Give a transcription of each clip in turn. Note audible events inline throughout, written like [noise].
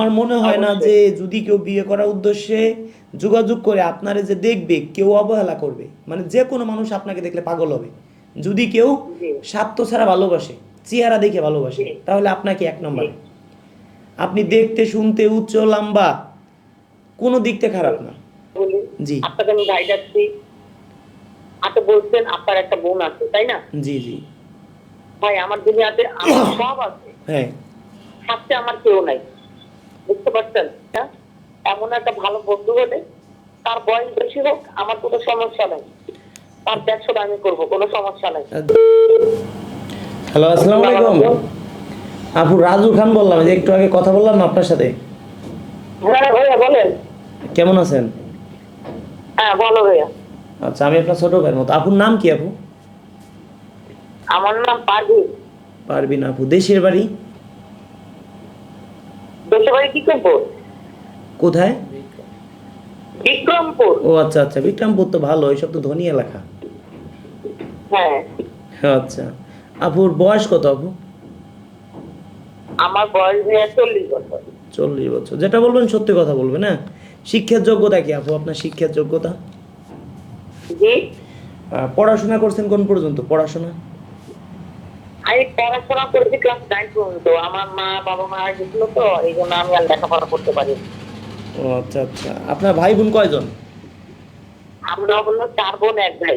আমার মনে হয় না যে যদি কেউ বিয়ে করার উদ্দেশ্যে যোগাযোগ করে আপনারে যে দেখবে কেউ অবহেলা করবে। মানে যে কোনো মানুষ আপনাকে দেখলে পাগল হবে। যদি কেউ স্বার্থ ছাড়া ভালোবাসে চেহারা দেখে ভালোবাসে তাহলে আপনাকে এক নম্বর। আপনি দেখতে শুনতে উচ্চ লম্বা কোনো দিক থেকে খারাপ না। জি। আপনাকে আমি ভাই যাচ্ছি। আপনি বলছেন আপনার একটা বোন আছে তাই না? জি জি। ভাই আমার দুনিয়াতে আমার সব আছে। হ্যাঁ। সাথে আমার কেউ নাই। বুঝতে পারছেন? হ্যাঁ? এমন একটা ভালো বন্ধু হলে তার বয়স বেশি হোক আমার কোনো সমস্যা নাই। তার ব্যবসাটা আমি করব কোনো সমস্যা নাই। হ্যালো আসসালামু আলাইকুম। আপু রাজু খান বললাম যে একটু আগে কথা বললাম না আপনার সাথে? হ্যাঁ ভাইয়া বলেন। কেমন আছেন? হ্যাঁ ভালো ভাইয়া। আচ্ছা আমি আপনার ছোট ভাইয়ের মতো। আপুর নাম কি আপু? আমার নাম পারভি পারবিন আপু দেশের বাড়ি? দেশে বাড়ি করব কোথায়? বিক্রমপুর। ও আচ্ছা আচ্ছা বিক্রমপুর তো ভালো এইসব তো ধনী এলাকা। হ্যাঁ। আচ্ছা আপুর বয়স কত আপু? আমার বয়স চল্লিশ বছর। চল্লিশ বছর যেটা বলবেন সত্যি কথা বলবেন হ্যাঁ? শিক্ষার যোগ্যতা কি আপু আপনার শিক্ষার যোগ্যতা? পড়াশোনা করছেন কোন পর্যন্ত? পড়াশোনা? আমি পড়াশোনা করেছি ক্লাস নাইন পর্যন্ত। আমার মা বাবা মা গেছিল তো এই জন্য আমি আর লেখাপড়া করতে পারি ও আচ্ছা আচ্ছা। আপনার ভাই বোন কয়জন? আমরা হলো চার বোন এক ভাই।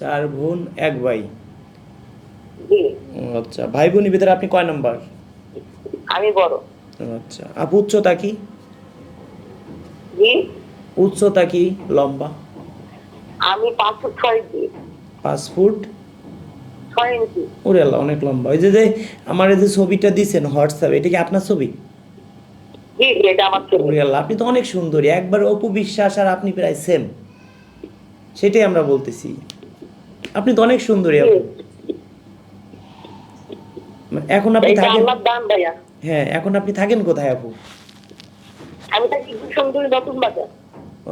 চার বোন এক ভাই। আচ্ছা। ভাই বোনের ভিতরে আপনি কয় নাম্বার? আমি বড়। আচ্ছা। আপু উচ্চতা কি? জি। উচ্চতা কি? লম্বা? আমি পাঁচ ফুট ছয় পাঁচ ফুট। ওরে আল্লাহ অনেক লম্বা। ওই যে যে আমার যে ছবিটা দিছেন হোয়াটসঅ্যাপ এটা কি আপনার ছবি? ওরে আল্লাহ আপনি তো অনেক সুন্দরী। একবার অপু বিশ্বাস আর আপনি প্রায় সেম সেটাই আমরা বলতেছি। আপনি তো অনেক সুন্দরী আপু। মানে এখন আপনি থাকেন হ্যাঁ এখন আপনি থাকেন কোথায় আপু? আমি থাকি সুন্দরী নতুন বাজার।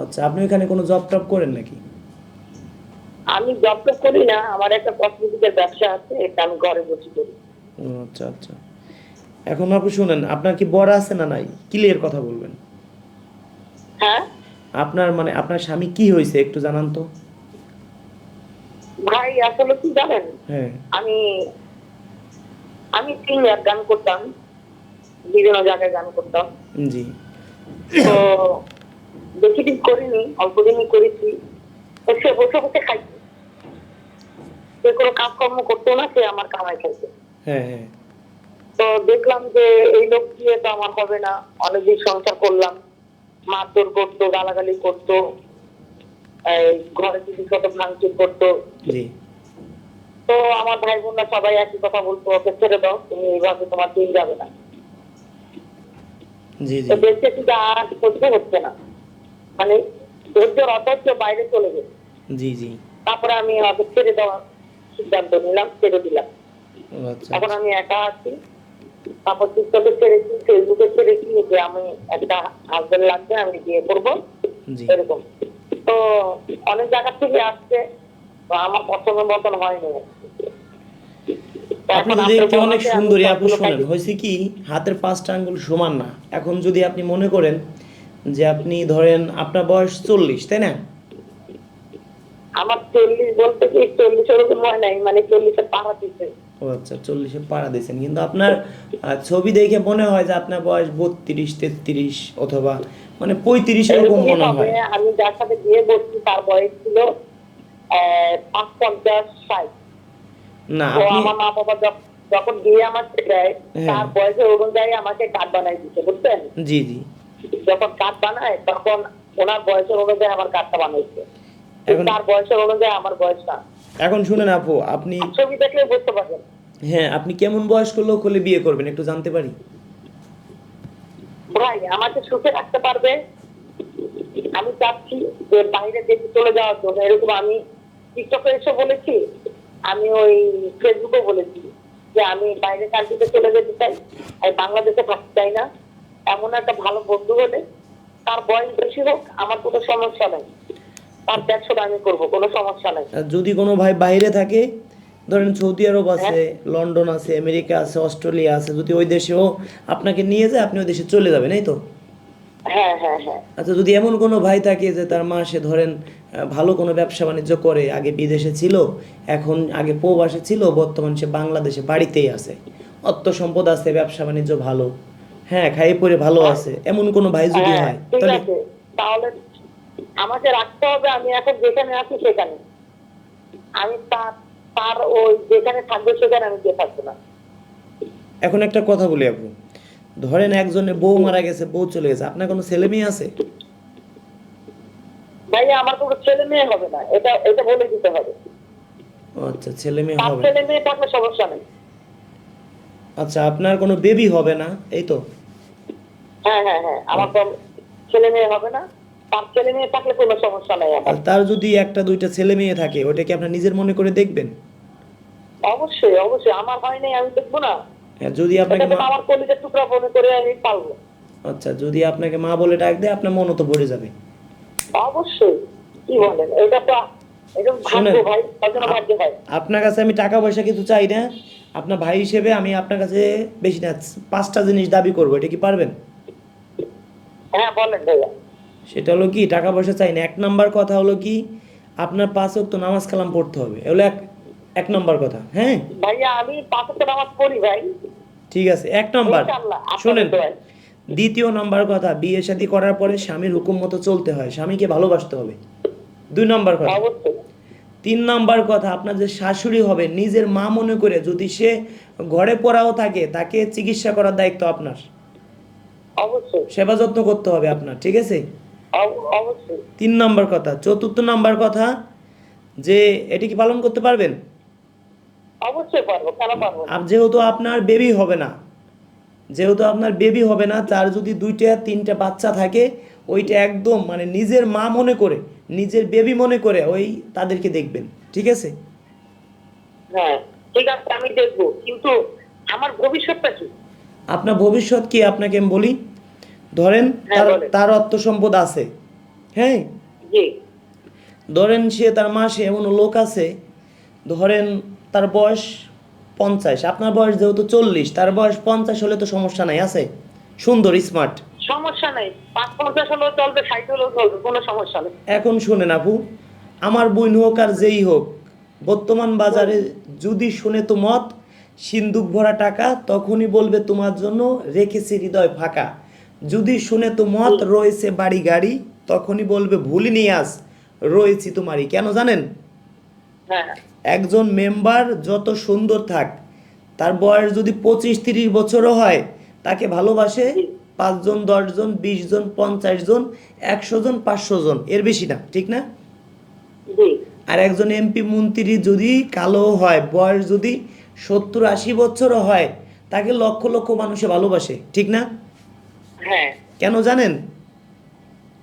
আচ্ছা আপনি ওখানে কোনো জব টব করেন নাকি? আমি জব তো করি না আমার একটা কসমেটিকের ব্যবসা আছে এটা আমি ঘরে বসে করি। আচ্ছা আচ্ছা। এখন আপু শুনেন আপনার কি বড় আছে না নাই? ক্লিয়ার কথা বলবেন। হ্যাঁ? আপনার মানে আপনার স্বামী কি হয়েছে একটু জানান তো। ভাই আসলে কি জানেন? হ্যাঁ। আমি আমি সিঙ্গার গান করতাম। বিভিন্ন জায়গায় গান করতাম। জি। তো বেশি দিন করিনি অল্প দিনই করেছি। তো সে বসে বসে খাইছে। সে কোনো কাজকর্ম করতো না সে আমার কামাই খাইছে। হ্যাঁ হ্যাঁ। তো দেখলাম যে এই লোক দিয়ে তো আমার হবে না। অনেকদিন সংসার করলাম মারধর করতো গালাগালি করতো ঘরে কিছু ছোট ভাঙচুর করতো। তো আমার ভাই বোনরা সবাই একই কথা বলতো ওকে ছেড়ে দাও তুমি এইভাবে তোমার দিন যাবে না। দেখতে কিন্তু আর সহ্য হচ্ছে না। মানে ধৈর্যের অথচ বাইরে চলে গেছে। জি জি। তারপরে আমি ওকে ছেড়ে দেওয়ার সিদ্ধান্ত নিলাম ছেড়ে দিলাম। আচ্ছা। এখন আমি একা আছি। তারপর টিকটকে ছেড়েছি ফেসবুকে ছেড়েছি যে আমি একটা হাজবেন্ড লাগবে আমি বিয়ে করব। এরকম। তো অনেক জায়গা থেকে আসছে আমার পছন্দের মতন হয়নি। আপনি দেখতে অনেক সুন্দরী আপু শোনেন হয়েছে কি হাতের পাঁচটা আঙ্গুল সমান না। এখন যদি আপনি মনে করেন যে আপনি ধরেন আপনার বয়স চল্লিশ তাই না? আমার চল্লিশ বলতে কি চল্লিশের ওরকম হয় নাই মানে চল্লিশের পাড়া দিচ্ছে ও আচ্ছা চল্লিশে পাড়া দিয়েছেন কিন্তু আপনার ছবি দেখে মনে হয় যে আপনার বয়স বত্রিশ তেত্রিশ অথবা মানে পঁয়ত্রিশ এরকম মনে হয়। আমি যার সাথে বিয়ে করছি তার বয়স ছিল পাঁচ পঞ্চাশ ষাট। না আমার মা বাবা যখন বিয়ে আমাকে দেয় হ্যাঁ। তার বয়সের অনুযায়ী আমাকে কার্ড বানাই দিচ্ছে বুঝছেন? জি জি। যখন কার্ড বানায় তখন ওনার বয়সের অনুযায়ী আমার কার্ডটা বানাইছে। তার বয়সের অনুযায়ী আমার বয়সটা এখন শুনেন আপু আপনি ছবি দেখলে বুঝতে পারবেন। হ্যাঁ আপনি কেমন বয়স্ক লোক হলে বিয়ে করবেন একটু জানতে পারি? ভাই আমাকে সুখে রাখতে পারবে। আমি চাচ্ছি যে বাইরে দেশে চলে যাওয়ার জন্য। এরকম আমি টিকটকে এসে বলেছি আমি ওই ফেসবুকে বলেছি যে আমি বাইরে কান্ট্রিতে চলে যেতে চাই আর বাংলাদেশে থাকতে চাই না। এমন একটা ভালো বন্ধু হলে তার বয়স বেশি হোক আমার কোনো সমস্যা নাই। ব্যবসাটা আমি করব কোনো সমস্যা নাই। যদি কোনো ভাই বাইরে থাকে ধরেন সৌদি আরব আছে লন্ডন আছে আমেরিকা আছে অস্ট্রেলিয়া আছে যদি ওই দেশেও আপনাকে নিয়ে যায় আপনি ওই দেশে চলে যাবেন এই তো? হ্যাঁ হ্যাঁ হ্যাঁ। আচ্ছা যদি এমন কোনো ভাই থাকে যে তার মা সে ধরেন ভালো কোনো ব্যবসা বাণিজ্য করে আগে বিদেশে ছিল এখন আগে প্রবাসে ছিল বর্তমান সে বাংলাদেশে বাড়িতেই আছে। অর্থ সম্পদ আছে ব্যবসা বাণিজ্য ভালো। হ্যাঁ খাই পরে ভালো আছে এমন কোনো ভাই যদি হ্যাঁ, হয় তাহলে আমাকে রাখতে হবে আমি এখন যেখানে আছি সেখানে। আমি তার তার ওই যেখানে থাকবে সেখানে আমি গিয়ে থাকব না। এখন একটা কথা বলি আপু। ধরেন একজনের বউ মারা গেছে বউ চলে গেছে আপনার কোনো ছেলে মেয়ে আছে? ভাইয়া আমার কোনো ছেলে মেয়ে হবে না এটা এটা বলে দিতে হবে। আচ্ছা ছেলে মেয়ে হবে। ছেলে মেয়ে থাকলে সমস্যা নেই। আচ্ছা আপনার কোনো বেবি হবে না এই তো? হ্যাঁ হ্যাঁ হ্যাঁ আমার তো ছেলে মেয়ে হবে না। তার যদি একটা দুইটা ছেলে মেয়ে থাকে ওটা কি আপনার নিজের মনে করে দেখবেন? অবশ্যই অবশ্যই। আমার হয় নাই আমি দেখব না। হ্যাঁ, যদি আপনাকে আমার কলিজার টুকরা মনে করে আমি পালবো। আচ্ছা যদি আপনাকে মা বলে ডাক দেয় আপনার মনও তো ভরে যাবে। অবশ্যই। কি বলেন? এটা তো আপনার কাছে আমি টাকা পয়সা কিছু চাই না। আপনার ভাই হিসেবে আমি আপনার কাছে বেশি না পাঁচটা জিনিস দাবি করব। এটা কি পারবেন? হ্যাঁ বলেন ভাইয়া। সেটা হলো কি টাকা পয়সা চাই না। এক নাম্বার কথা হলো কি আপনার পাঁচ তো নামাজ কালাম পড়তে হবে। এগুলো এক এক নম্বর কথা হ্যাঁ? ভাইয়া আমি পাঁচটা নামাজ পড়ি ভাই। ঠিক আছে এক নম্বর। শোনেন দ্বিতীয় নাম্বার কথা বিয়ে শাদী করার পরে স্বামীর হুকুম মতো চলতে হয় স্বামীকে ভালোবাসতে হবে। দুই নম্বর কথা। তিন নাম্বার কথা আপনার যে শাশুড়ি হবে নিজের মা মনে করে যদি সে ঘরে পড়াও থাকে তাকে চিকিৎসা করার দায়িত্ব আপনার। সেবা যত্ন করতে হবে আপনার ঠিক আছে? তিন নাম্বার কথা চতুর্থ নাম্বার কথা যে এটি কি পালন করতে পারবেন? অবশ্যই পারব কেন পারব যেহেতু আপনার বেবি হবে না যেহেতু আপনার বেবি হবে না তার যদি দুইটা তিনটা বাচ্চা থাকে ওইটা একদম মানে নিজের মা মনে করে নিজের বেবি মনে করে ওই তাদেরকে দেখবেন ঠিক আছে? হ্যাঁ ঠিক আছে আমি দেখব কিন্তু আমার ভবিষ্যৎটা কি? আপনার ভবিষ্যৎ কি? আপনাকে আমি বলি ধরেন হ্যাঁ, তার অর্থ সম্পদ আছে। হ্যাঁ? ধরেন সে তার মাসে এমন লোক আছে ধরেন তার বয়স পঞ্চাশ আপনার বয়স যেহেতু চল্লিশ তার বয়স পঞ্চাশ হলে তো সমস্যা নাই আছে? সুন্দর স্মার্ট সমস্যা নেই পাঁচ পঞ্চাশ হলেও চলবে ষাট হলেও চলবে কোনো সমস্যা নেই। এখন শুনেন আপু আমার বোন হোক আর যেই হোক বর্তমান বাজারে যদি শুনে তো মত সিন্দুক ভরা টাকা তখনই বলবে তোমার জন্য রেখেছি হৃদয় ফাঁকা। যদি শুনে তো মত রয়েছে বাড়ি গাড়ি তখনই বলবে ভুলিনি আজ রয়েছি তোমারই। কেন জানেন? হ্যাঁ। একজন মেম্বার যত সুন্দর থাক তার বয়স যদি পঁচিশ তিরিশ বছরও হয় তাকে ভালোবাসে পাঁচজন দশজন বিশ জন পঞ্চাশ জন একশো জন পাঁচশো জন এর বেশি না ঠিক না? আর একজন এমপি মন্ত্রী যদি কালো হয় বয়স যদি সত্তর আশি বছরও হয় তাকে লক্ষ লক্ষ মানুষে ভালোবাসে ঠিক না? কেন জানেন?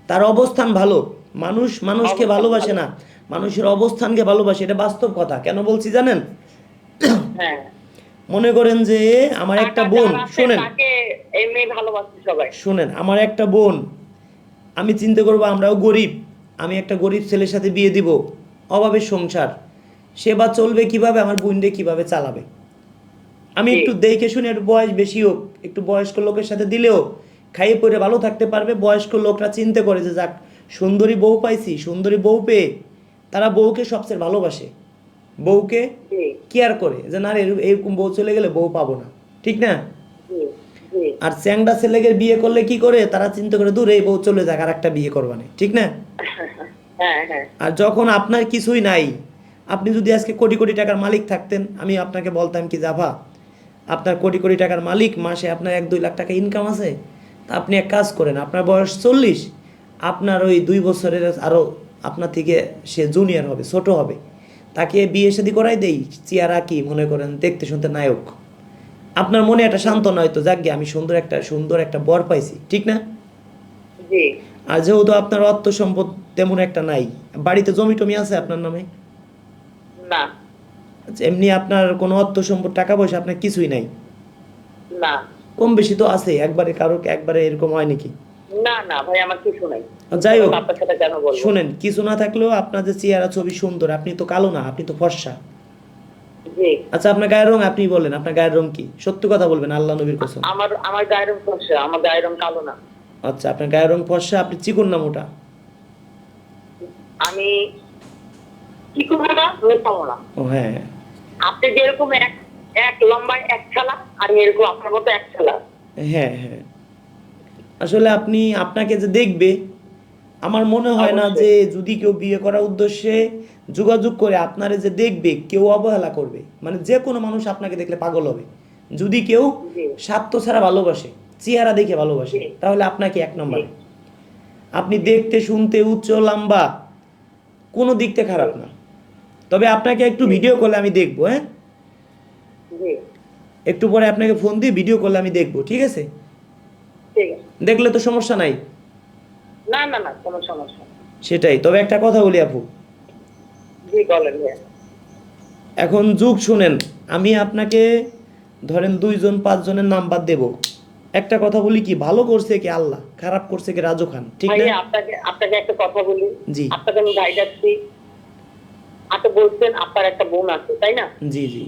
তার অবস্থান ভালো। মানুষ মানুষকে ভালোবাসে না। মানুষের অবস্থানকে ভালোবাসে এটা বাস্তব কথা। কেন বলছি জানেন? হ্যাঁ। মনে করেন যে আমার একটা বোন শোনেন। শোনেন আমার একটা বোন আমি চিন্তা করব আমরাও গরিব। আমি একটা গরিব ছেলের সাথে বিয়ে দিব। অভাবের সংসার। সে বা চলবে কীভাবে? আমার বোনরে কীভাবে চালাবে? আমি একটু দেখে শুনে একটু বয়স বেশি হোক একটু বয়স্ক লোকের সাথে দিলেও খাইয়ে পরে ভালো থাকতে পারবে বয়স্ক লোকরা চিন্তা করে যে যাক সুন্দরী বউ পাইছি সুন্দরী বউ পেয়ে তারা বউকে সবচেয়ে ভালোবাসে। বউকে কেয়ার করে যে না এরকম বউ চলে গেলে বউ পাবো না। ঠিক না? আর চ্যাংডা ছেলেকে বিয়ে করলে কি করে? তারা চিন্তা করে দূর এই বউ চলে যাক আর একটা বিয়ে করবানে। ঠিক না? [laughs] হ্যাঁ হ্যাঁ। আর যখন আপনার কিছুই নাই আপনি যদি আজকে কোটি কোটি টাকার মালিক থাকতেন আমি আপনাকে বলতাম কি জাভা আপনার কোটি কোটি টাকার মালিক মাসে আপনার এক দুই লাখ টাকা ইনকাম আছে? তা আপনি এক কাজ করেন আপনার বয়স চল্লিশ আপনার ওই দুই বছরের আরও আপনার থেকে সে জুনিয়র হবে ছোট হবে। তাকে বিয়ে শাদি করাই দেই চেয়ারা কি মনে করেন দেখতে শুনতে নায়ক। আপনার মনে একটা সান্ত্বনা হয়তো যাক আমি সুন্দর একটা সুন্দর একটা বর পাইছি। ঠিক না? আর যেহেতু আপনার অর্থ সম্পদ তেমন একটা নাই বাড়িতে জমি টমি আছে আপনার নামে? না। আচ্ছা, এমনি আপনার কোনো অর্থ সম্পদ টাকা পয়সা আপনার কিছুই নাই? না। কম বেশি তো আছে একবারে কারও একবারে এরকম হয় নাকি? না না ভাই আমার কিছু নাই। যাই হোক আপনার সাথে কেন বলব? শুনেন কিছু না থাকলেও আপনার যে চেহারা ছবি সুন্দর আপনি তো কালো না আপনি তো ফর্সা। আচ্ছা আপনার গায়ের রং আপনি বলেন আপনার গায়ের রং কি? সত্য কথা বলবেন আল্লাহ নবীর কসম। আমার আমার গায়ের রং ফর্সা আমার গায়ের রং কালো না। আচ্ছা আপনার গায়ের রং ফর্সা আপনি চিকন না মোটা? আমি কি করব না মেশাবো না। ও হ্যাঁ। আপনি যেরকম এক এক লম্বায় এক ছালা আমি এরকম আপনার মতো এক ছালা। হ্যাঁ হ্যাঁ। আসলে আপনি আপনাকে যে দেখবে আমার মনে হয় না যে যদি কেউ বিয়ে করার উদ্দেশ্যে যোগাযোগ করে আপনারে যে দেখবে কেউ অবহেলা করবে। মানে যে কোনো মানুষ আপনাকে দেখলে পাগল হবে। যদি কেউ। স্বার্থ ছাড়া ভালোবাসে চেহারা দেখে ভালোবাসে তাহলে আপনাকে এক নম্বরে। আপনি দেখতে শুনতে উচ্চ লম্বা কোনো দিকতে খারাপ না। তবে আপনাকে একটু ভিডিও করলে আমি দেখব হ্যাঁ? একটু পরে আপনাকে ফোন দিয়ে ভিডিও করলে আমি দেখব ঠিক আছে? দেখলে তো সমস্যা নাই? না না না কোনো সমস্যা সেটাই তবে একটা কথা বলি আপু। জি বলেন এখন যুগ শুনেন আমি আপনাকে ধরেন দুইজন পাঁচজনের নাম্বার দেব। একটা কথা বলি কি ভালো করছে কি আল্লাহ খারাপ করছে কি রাজু খান ঠিক না? আপনাকে আপনাকে একটা কথা বলি। জি। আপনাকে আমি ভাই ডাকছি আপনি বলছেন আপনার একটা বোন আছে তাই না? জি জি।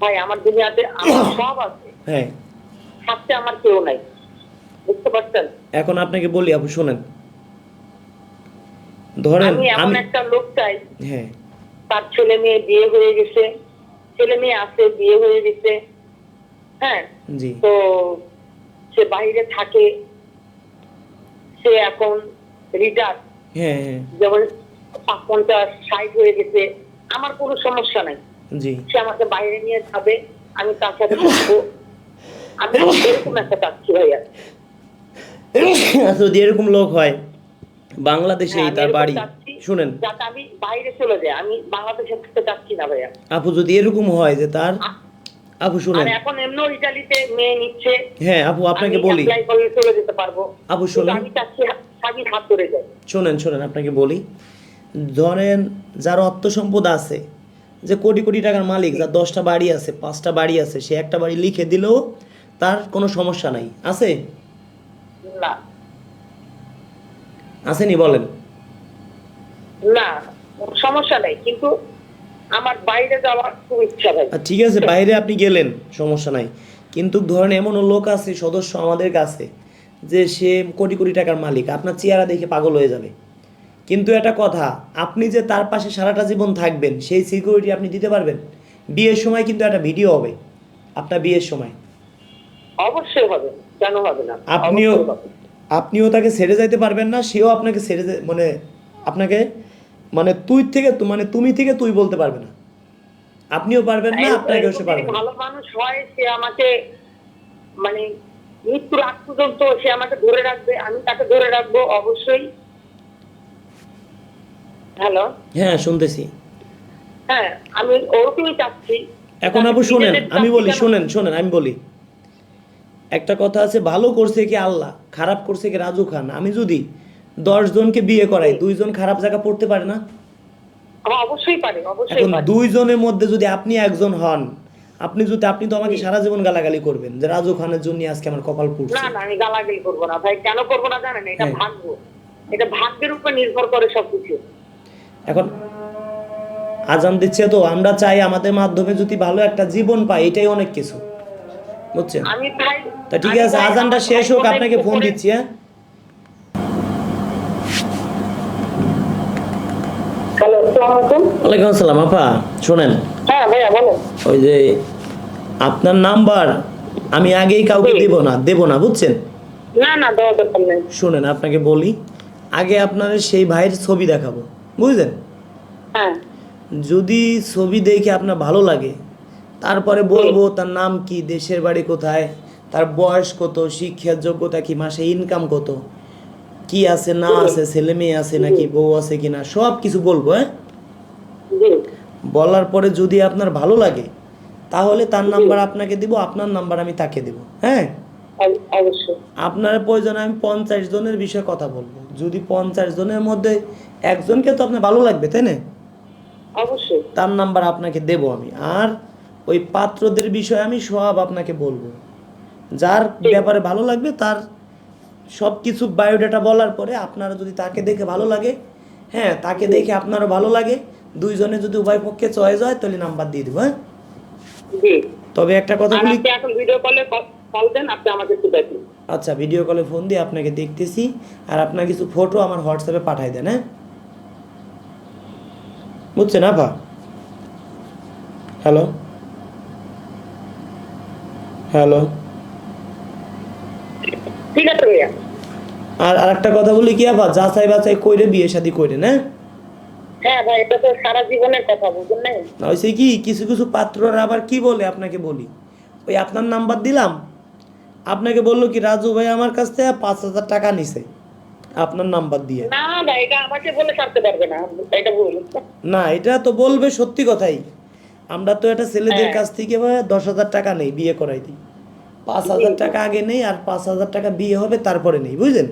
ভাই আমার দুনিয়াতে আমার [coughs] সব আছে। হ্যাঁ। থাকতে আমার কেউ নাই। বুঝতে পারছেন? এখন আপনাকে বলি আপু শোনেন। ধরেন আমি এমন একটা লোক চাই হ্যাঁ। তার ছেলে মেয়ে বিয়ে হয়ে গেছে। ছেলে মেয়ে আছে বিয়ে হয়ে গেছে। হ্যাঁ? তো সে বাইরে থাকে। সে এখন রিটায়ার হ্যাঁ হ্যাঁ। যেমন পঞ্চাশ ষাট হয়ে গেছে। আমার কোনো সমস্যা নাই। সে আমাকে বাইরে নিয়ে যাবে আমি তার সাথে থাকব। আমি এরকম একটা চাচ্ছি ভাইয়া যদি এরকম লোক হয় বাংলাদেশেই হ্যাঁ, তার বাড়ি। শুনেন। যাতে আমি বাইরে চলে যাই। আমি বাংলাদেশে থাকতে চাচ্ছি না ভাইয়া। আপু যদি এরকম হয় যে তার আপু শুনেন। এখন এমনিও ইটালিতে মেয়ে নিচ্ছে। হ্যাঁ আপু আপনাকে বলি। চলে যেতে পারব। আপু শোনেন। আমি চাচ্ছি হাত ধরে যাই। শোনেন শোনেন আপনাকে বলি। ধরেন যার অর্থ সম্পদ আছে যে কোটি কোটি টাকার মালিক যার দশটা বাড়ি আছে পাঁচটা বাড়ি আছে সে একটা বাড়ি লিখে দিলেও তার কোনো সমস্যা নাই। আছে? না। আসেনি বলেন। না সমস্যা নেই। কিন্তু আমার বাইরে যাওয়ার খুব ইচ্ছা ভাই। ঠিক আছে বাইরে আপনি গেলেন সমস্যা নাই। কিন্তু ধরেন এমনও লোক আছে সদস্য আমাদের কাছে যে সে কোটি কোটি টাকার মালিক। আপনার চেহারা দেখে পাগল হয়ে যাবে। কিন্তু একটা কথা আপনি যে তার পাশে সারাটা জীবন থাকবেন সেই সিকিউরিটি আপনি দিতে পারবেন। বিয়ের সময় কিন্তু একটা ভিডিও হবে আপনার বিয়ের সময়। অবশ্যই হবে কেন হবে না? আপনিও আপনিও তাকে ছেড়ে যাইতে পারবেন না সেও আপনাকে ছেড়ে মানে আপনাকে মানে তুই থেকে মানে তুমি থেকে তুই বলতে পারবে না। আপনিও পারবেন না আপনাকেও সে পারবে ভালো মানুষ হয় সে আমাকে মানে মৃত্যুর আগ পর্যন্ত সে আমাকে ধরে রাখবে আমি তাকে ধরে রাখব অবশ্যই। হ্যালো হ্যাঁ শুনতেছি। হ্যাঁ আমি ওরকমই চাচ্ছি। এখন আপু শোনেন আমি বলি কেন? শোনেন শোনেন আমি বলি। একটা কথা আছে ভালো করছে কি আল্লাহ খারাপ করছে কি রাজু খান? আমি যদি দশ জনকে বিয়ে করাই দুইজন খারাপ জায়গা পড়তে পারে না? অবশ্যই পারে এখন দুইজনের মধ্যে যদি আপনি একজন হন আপনি যদি আপনি তো আমাকে সারা জীবন গালাগালি করবেন যে রাজু খানের জন্য আজকে আমার কপাল পুড়ছে। না না আমি গালাগালি করব না ভাই কেন করব না জানেন? এটা হ্যাঁ। ভাগ্য। এটা ভাগ্যের উপর নির্ভর করে সবকিছু। এখন আজান দিচ্ছে তো আমরা চাই আমাদের মাধ্যমে যদি ভালো একটা জীবন পাই এটাই অনেক কিছু। বুঝছেন? তা ঠিক আছে আজানটা শেষ হোক আপনাকে ফোন দিচ্ছি হ্যাঁ? ওয়ালাইকুম আসসালাম আপা শোনেন। হ্যাঁ ওই যে আপনার নাম্বার আমি আগেই কাউকে। দেব না দেব না বুঝছেন? শুনেন আপনাকে বলি আগে আপনার সেই ভাইয়ের ছবি দেখাবো। বুঝলেন? হ্যাঁ। যদি ছবি দেখে আপনার ভালো লাগে তারপরে বলব তার নাম কি দেশের বাড়ি কোথায় তার বয়স কত শিক্ষার যোগ্যতা কি মাসে ইনকাম কত কি আছে না আছে ছেলে মেয়ে আছে নাকি বউ আছে কিনা সব কিছু বলব হ্যাঁ? বলার পরে যদি আপনার ভালো লাগে তাহলে তার নাম্বার আপনাকে দিব আপনার নাম্বার আমি তাকে দেব হ্যাঁ? আপনার প্রয়োজনে আমি পঞ্চাশ জনের বিষয়ে কথা বলব। যদি পঞ্চাশ জনের মধ্যে একজনকে তো আপনার ভালো লাগবে তাই না? অবশ্যই। তার নাম্বার আপনাকে দেব আমি। আর ওই পাত্রদের বিষয়ে আমি সব আপনাকে বলব। যার ব্যাপারে ভালো লাগবে তার সব কিছু বায়োডাটা বলার পরে আপনারা যদি তাকে দেখে ভালো লাগে হ্যাঁ তাকে দেখে আপনারও ভালো লাগে দুইজনে যদি উভয় পক্ষে চয়েস হয় তাহলে নাম্বার দিয়ে দেবো হ্যাঁ? তবে একটা কথা বলি এখন ভিডিও কলে কল দেন আপনি আমাকে শুধাচ্ছেন আচ্ছা ভিডিও কলে ফোন দিয়ে আপনাকে দেখতেছি আর আপনার কিছু ফটো আমার হোয়াটসঅ্যাপে পাঠাই দেন হ্যাঁ? বুঝছেন আপা? হ্যালো হ্যালো ঠিক আছে ভাইয়া। আর আরেকটা কথা বলি কি আপা? যাচাই বাছাই কইরে বিয়ে শাদি কইরে না হ্যাঁ ভাই এটা তো সারা জীবনের কথা না? হয়েছে কি কিছু কিছু পাত্ররা আবার কি বলে আপনাকে বলি? ওই আপনার নাম্বার দিলাম আপনাকে বলল কি রাজু ভাই আমার কাছ থেকে পাঁচ হাজার টাকা নিছে। আপনার নাম্বার দিয়ে। না ভাই এটা আমাকে বলে ছাড়তে পারবে না। এটা বলুন। না এটা তো বলবে সত্যি কথাই। আমরা তো এটা ছেলেদের হ্যাঁ। কাছ থেকে ভাই দশ হাজার টাকা নেই বিয়ে করাই দিই। পাঁচ হাজার টাকা আগে নেই আর পাঁচ হাজার টাকা বিয়ে হবে তারপরে নেই বুঝলেন?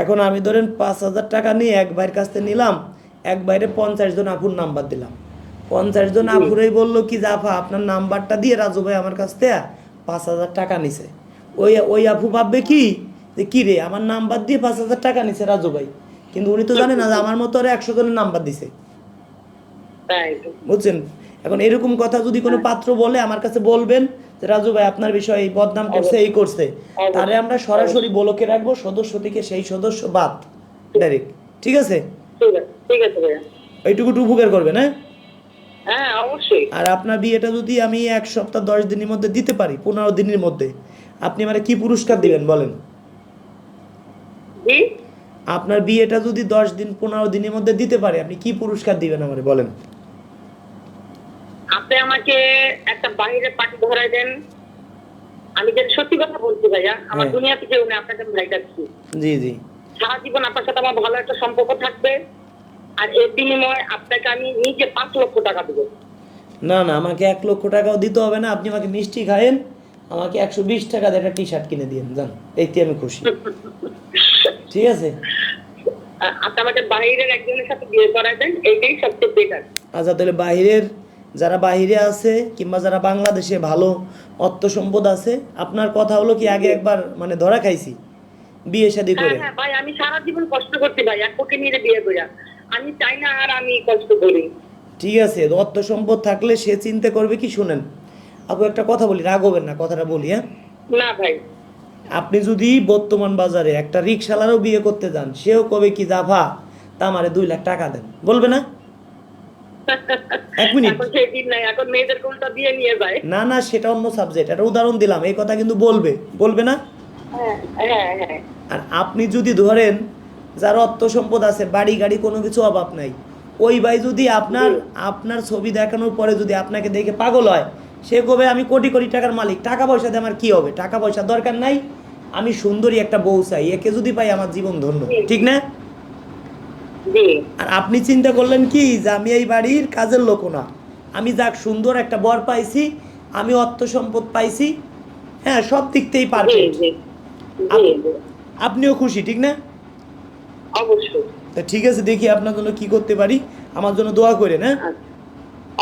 এখন আমি ধরেন পাঁচ হাজার টাকা নিয়ে এক ভাইয়ের কাছ থেকে নিলাম এক বাইরে পঞ্চাশ জন আপুর নাম্বার দিলাম। পঞ্চাশ জন আপুরাই বলল কি জাফা আপনার নাম্বারটা দিয়ে রাজু ভাই আমার কাছ থেকে পাঁচ হাজার টাকা নিছে। ওই ওই আপু ভাববে কি? যে কি রে আমার নাম্বার দিয়ে পাঁচ হাজার টাকা নিছে রাজু ভাই। কিন্তু উনি তো জানে না যে আমার মতো আর একশো জনের নাম্বার দিছে। বুঝছেন? এখন এরকম কথা যদি কোনো পাত্র বলে আমার কাছে বলবেন যে রাজু ভাই আপনার বিষয়ে এই বদনাম করছে এই করছে। তাহলে আমরা সরাসরি বলকে রাখব সদস্য থেকে সেই সদস্য বাদ। ডাইরেক্ট ঠিক আছে? ঠিক আছে। এইটুকু উপকার করবেন হ্যাঁ? হ্যাঁ অবশ্যই। আর আপনার বিয়েটা যদি আমি এক সপ্তাহ দশ দিনের মধ্যে দিতে পারি পনেরো দিনের মধ্যে আপনি আমার কি পুরস্কার দিবেন বলেন? আপনার বিয়েটা যদি দশ দিন পনেরো দিনের মধ্যে দিতে পারে আপনি কি পুরস্কার দিবেন আমারে বলেন? আপনি আমাকে একটা বাইরে পার্টি ধরাই দেন। আমি যে সত্যি কথা বলছি ভাইয়া আমার হ্যাঁ। দুনিয়াতে কেউ নেই আপনাকে আমি ভাইটাচ্ছি জি জি। সারা জীবন আপনার সাথে আমার ভালো একটা সম্পর্ক থাকবে। আর এর বিনিময়ে আপনাকে আমি নিজে পাঁচ লক্ষ টাকা দেবো। না না আমাকে এক লক্ষ টাকাও দিতে হবে না। আপনি আমাকে মিষ্টি খায়েন আমাকে একশো বিশ টাকা দিয়ে একটা টি শার্ট কিনে দিন জান এইতে আমি খুশি। ঠিক আছে? আপনি আমাকে বাইরের একজনের সাথে বিয়ে এইটাই সবচেয়ে বেটার আচ্ছা তাহলে যারা বাহিরে আছে কিংবা যারা বাংলাদেশে ভালো অর্থ সম্পদ আছে আপনার কথা হলো কি আগে একবার মানে ধরা খাইছি? বিয়ে শাদি হ্যাঁ করে। হ্যাঁ ভাই আমি সারা জীবন কষ্ট করছি ভাই এক পক্ষে নিয়ে বিয়ে করি আমি চাই না আর আমি কষ্ট করি। ঠিক আছে অর্থ সম্পদ থাকলে সে চিন্তা করবে কি শুনেন আপু একটা কথা বলি রাগ হবেন না কথাটা বলি হ্যাঁ? না ভাই। আপনি যদি বর্তমান বাজারে একটা রিক্সালারও বিয়ে করতে যান সেও কবে কি জাফা তা আমারে দুই লাখ টাকা দেন বলবে না? এক মিনিট। না না সেটা অন্য সাবজেক্ট একটা উদাহরণ দিলাম এই কথা কিন্তু বলবে বলবে না? হ্যাঁ হ্যাঁ হ্যাঁ। আর আপনি যদি ধরেন যার অর্থ সম্পদ আছে বাড়ি গাড়ি কোনো কিছু অভাব নাই। ওই ভাই যদি আপনার আপনার ছবি দেখানোর পরে যদি আপনাকে দেখে পাগল হয় সে কবে আমি কোটি কোটি টাকার মালিক? টাকা পয়সা দিয়ে আমার কি হবে? টাকা পয়সা দরকার নাই। আমি সুন্দরী একটা বউ চাই একে যদি পাই আমার জীবন ধন্য। ঠিক না? আর আপনি চিন্তা করলেন কি যে আমি এই বাড়ির কাজের লোক না। আমি যাক সুন্দর একটা বর পাইছি আমি অর্থ সম্পদ পাইছি হ্যাঁ সব দিক থেকেই পারফেক্ট জি। আপনিও খুশি ঠিক না? অবশ্যই। তা ঠিক আছে দেখি আপনার জন্য কি করতে পারি। আমার জন্য দোয়া করেন হ্যাঁ? আচ্ছা।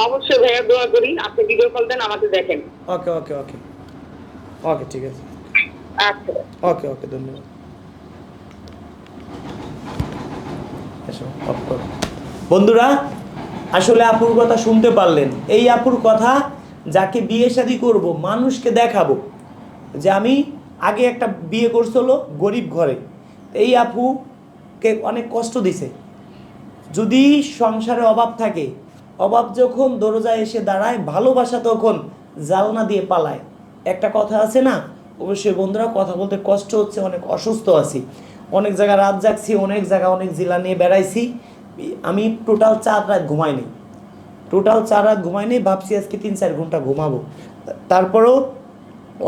অবশ্যই ভাইয়া দোয়া করি। আপনি ভিডিও কল দেন আমাকে দেখেন। ওকে ওকে ওকে। ওকে ঠিক আছে। আচ্ছা। ওকে ওকে ধন্যবাদ। বন্ধুরা আসলে আপুর কথা শুনতে পারলেন। এই আপুর কথা যাকে বিয়ে শাদি করব মানুষকে দেখাবো। যে আমি আগে একটা বিয়ে করছিল গরিব ঘরে। এই আপুকে অনেক কষ্ট দিছে। যদি সংসারে অভাব থাকে, অভাব যখন দরজায় এসে দাঁড়ায়, ভালোবাসা তখন জালনা দিয়ে পালায়। একটা কথা আছে না, অবশ্যই বন্ধুরা, কথা বলতে কষ্ট হচ্ছে, অনেক অসুস্থ আছি। অনেক জায়গা রাত জাগছি, অনেক জায়গা অনেক জেলা নিয়ে বেড়াইছি। আমি টোটাল চার রাত ঘুমাইনি টোটাল চার রাত ঘুমাইনি ভাবছি আজকে তিন চার ঘণ্টা ঘুমাবো। তারপরেও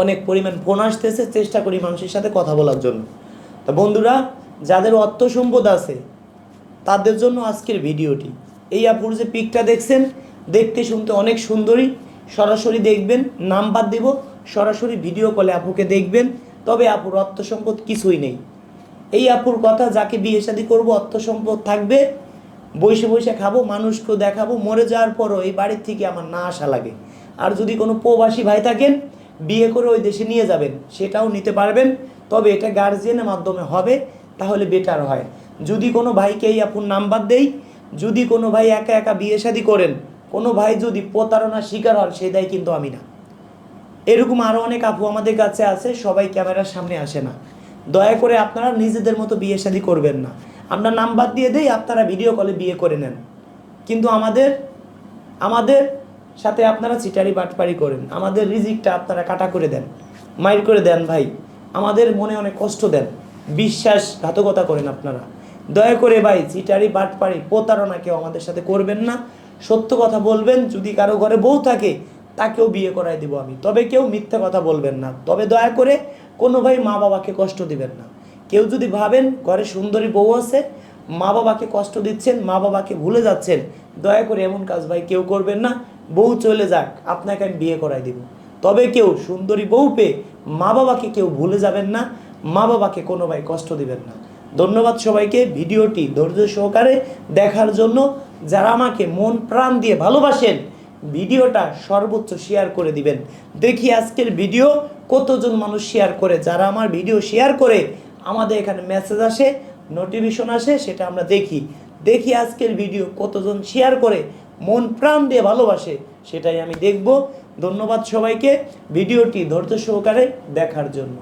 অনেক পরিমাণ ফোন আসতেছে, চেষ্টা করি মানুষের সাথে কথা বলার জন্য। তা বন্ধুরা যাদের অর্থ সম্পদ আছে, তাদের জন্য আজকের ভিডিওটি। এই আপুর যে পিকটা দেখছেন, দেখতে শুনতে অনেক সুন্দরী। সরাসরি দেখবেন, নাম্বার দেব, সরাসরি ভিডিও কলে আপুকে দেখবেন। তবে আপুর অর্থ সম্পদ কিছুই নেই। এই আপুর কথা, যাকে বিয়ে শাদি করব অর্থ সম্পদ থাকবে। বসে বসে খাব, মানুষকেও দেখাবো, মরে যাওয়ার পরও এই বাড়ির থেকে আমার না আসা লাগে। আর যদি কোনো প্রবাসী ভাই থাকেন, বিয়ে করে ওই দেশে নিয়ে যাবেন, সেটাও নিতে পারবেন। তবে এটা গার্জিয়ানের মাধ্যমে হবে। তাহলে বেটার হয়। যদি কোনো ভাইকে এই নাম্বার দেই, যদি কোনো ভাই একা একা বিয়ে শাদী করেন, কোনো ভাই যদি প্রতারণার শিকার হন সেই দায় কিন্তু আমি না। এরকম আরও অনেক আপু আমাদের কাছে আছে, সবাই ক্যামেরার সামনে আসে না। দয়া করে আপনারা নিজেদের মতো বিয়ে শাদী করবেন না। আমরা নাম্বার দিয়ে দেই, আপনারা ভিডিও কলে বিয়ে করে নেন। কিন্তু আমাদের আমাদের সাথে আপনারা চিটারি বাটপারি করেন। আমাদের রিজিকটা আপনারা কাটা করে দেন। মাইর করে দেন ভাই। আমাদের মনে অনেক কষ্ট দেন। বিশ্বাসঘাতকতা করেন আপনারা। দয়া করে ভাই চিটারি বাটপারি প্রতারণা কেউ আমাদের সাথে করবেন না। সত্য কথা বলবেন, যদি কারও ঘরে বউ থাকে, তাকেও বিয়ে করাই দিব আমি। তবে কেউ মিথ্যা কথা বলবেন না। তবে দয়া করে কোনো ভাই মা বাবাকে কষ্ট দিবেন না। কেউ যদি ভাবেন ঘরে সুন্দরী বউ আছে মা বাবাকে কষ্ট দিচ্ছেন মা বাবাকে ভুলে যাচ্ছেন, দয়া করে এমন কাজ ভাই কেউ করবেন না। বউ চলে যাক, আপনাকে আমি বিয়ে করাই দিব। তবে কেউ সুন্দরী বউ পেয়ে মা বাবাকে কেউ ভুলে যাবেন না। মা বাবাকে কোনো ভাই কষ্ট দিবেন না। ধন্যবাদ সবাইকে ভিডিওটি ধৈর্য সহকারে দেখার জন্য। যারা আমাকে মন প্রাণ দিয়ে ভালোবাসেন, ভিডিওটা সর্বোচ্চ শেয়ার করে দিবেন। দেখি আজকের ভিডিও কতজন মানুষ শেয়ার করে। যারা আমার ভিডিও শেয়ার করে, আমাদের এখানে মেসেজ আসে নোটিফিকেশন আসে, সেটা আমরা দেখি। দেখি আজকের ভিডিও কতজন শেয়ার করে, মন প্রাণ দিয়ে ভালোবাসে, সেটাই আমি দেখব। ধন্যবাদ সবাইকে, ভিডিওটি ধৈর্য সহকারে দেখার জন্য।